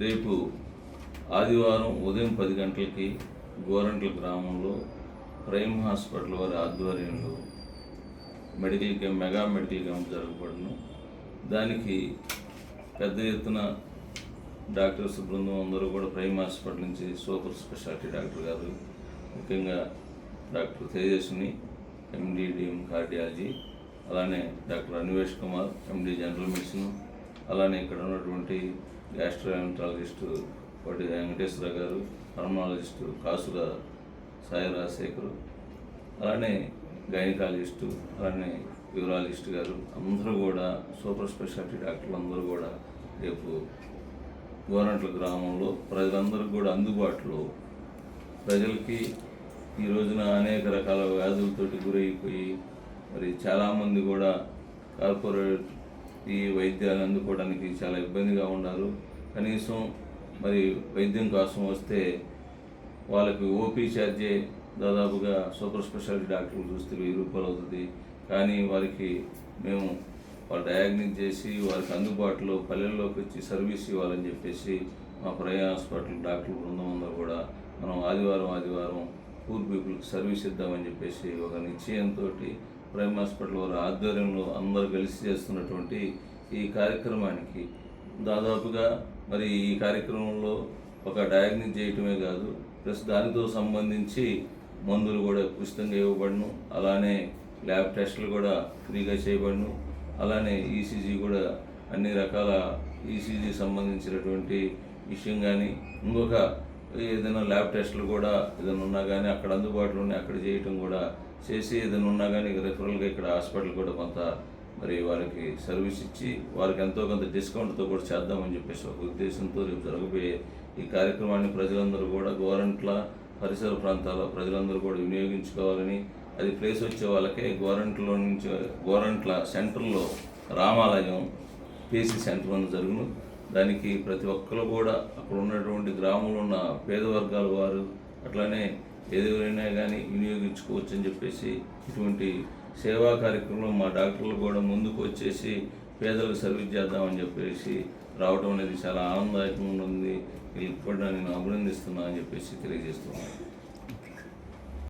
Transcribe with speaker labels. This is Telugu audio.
Speaker 1: రేపు ఆదివారం ఉదయం పది గంటలకి గోరంట్ల గ్రామంలో ప్రైమ్ హాస్పిటల్ వారి ఆధ్వర్యంలో medical camp mega medical camp జరగబడును. దానికి పెద్ద ఎత్తున డాక్టర్స్ బృందం అందరూ కూడా ప్రైమ్ హాస్పిటల్ నుంచి సూపర్ స్పెషాలిటీ డాక్టర్ గారు ముఖ్యంగా డాక్టర్ తేజస్విని ఎండిడిఎం కార్డియాలజీ అలానే doctor Anvesh Kumar MD general medicine అలానే ఇక్కడ ఉన్నటువంటి గ్యాస్ట్రోఎంట్రాలజిస్టు కోటి వెంకటేశ్వర గారు పర్మాలజిస్టు కాసుల సాయి రాజశేఖర్ అలానే గైనకాలజిస్టు అలానే యూరాలజిస్ట్ గారు అందరూ కూడా సూపర్ స్పెషాలిటీ డాక్టర్లు అందరూ కూడా రేపు గోరంట్ల గ్రామంలో ప్రజలందరికీ కూడా అందుబాటులో ప్రజలకి ఈ రోజున అనేక రకాల వ్యాధులతోటి గురైపోయి మరి చాలామంది కూడా కార్పొరేట్ ఈ వైద్యాలు అందుకోవడానికి చాలా ఇబ్బందిగా ఉన్నారు. కనీసం మరి వైద్యం కోసం వస్తే వాళ్ళకి ఓపీ ఛార్జే దాదాపుగా సూపర్ స్పెషాలిటీ డాక్టర్లు చూస్తే వెయ్యి రూపాయలు అవుతుంది. కానీ వారికి మేము వాళ్ళు డయాగ్నోస్ చేసి వారికి అందుబాటులో పల్లెల్లోకి వచ్చి సర్వీస్ ఇవ్వాలని చెప్పేసి మా ప్రయాణ హాస్పిటల్ డాక్టర్ బృందం అందరూ కూడా మనం ఆదివారం ఆదివారం పూర్ పీపుల్కి సర్వీస్ ఇద్దామని చెప్పేసి ఒక నిశ్చయంతో ప్రైమ్ హాస్పిటల్ వారి ఆధ్వర్యంలో అందరూ కలిసి చేస్తున్నటువంటి ఈ కార్యక్రమానికి దాదాపుగా మరి ఈ కార్యక్రమంలో ఒక డయాగ్నోస్ చేయటమే కాదు ప్లస్ దానితో సంబంధించి మందులు కూడా ఉచితంగా ఇవ్వబడును. అలానే ల్యాబ్ టెస్టులు కూడా ఫ్రీగా చేయబడును. అలానే ఈసీజీ కూడా అన్ని రకాల ఈసీజీ సంబంధించినటువంటి విషయం కానీ ఇంకొక ఏదైనా ల్యాబ్ టెస్టులు కూడా ఏదైనా ఉన్నా కానీ అక్కడ అందుబాటులో ఉన్నాయి అక్కడ చేయటం కూడా చేసి ఏదైనా ఉన్నా కానీ రెఫరల్గా ఇక్కడ హాస్పిటల్ కూడా కొంత మరి వారికి సర్వీస్ ఇచ్చి వారికి ఎంతో కొంత డిస్కౌంట్తో కూడా చేద్దామని చెప్పేసి ఒక ఉద్దేశంతో రేపు జరగబోయే ఈ కార్యక్రమాన్ని ప్రజలందరూ కూడా గోరంట్ల పరిసర ప్రాంతాల ప్రజలందరూ కూడా వినియోగించుకోవాలని అది ప్లేస్ వచ్చే వాళ్ళకే గోరంట్లో నుంచి గోరంట్ల సెంటర్లో రామాలయం పీసీ సెంటర్ అని జరుగును. దానికి ప్రతి ఒక్కరు కూడా అక్కడ ఉన్నటువంటి గ్రామంలో ఉన్న పేద వర్గాల వారు అట్లానే ఎదురైనా కానీ వినియోగించుకోవచ్చు అని చెప్పేసి ఇటువంటి సేవా కార్యక్రమంలో మా డాక్టర్లు కూడా ముందుకు వచ్చేసి పేదలకు సర్వీస్ చేద్దామని చెప్పేసి రావడం అనేది చాలా ఆనందదాయకంగా ఉంది వీళ్ళకి కూడా నేను అభినందిస్తున్నా అని చెప్పేసి తెలియజేస్తున్నాను.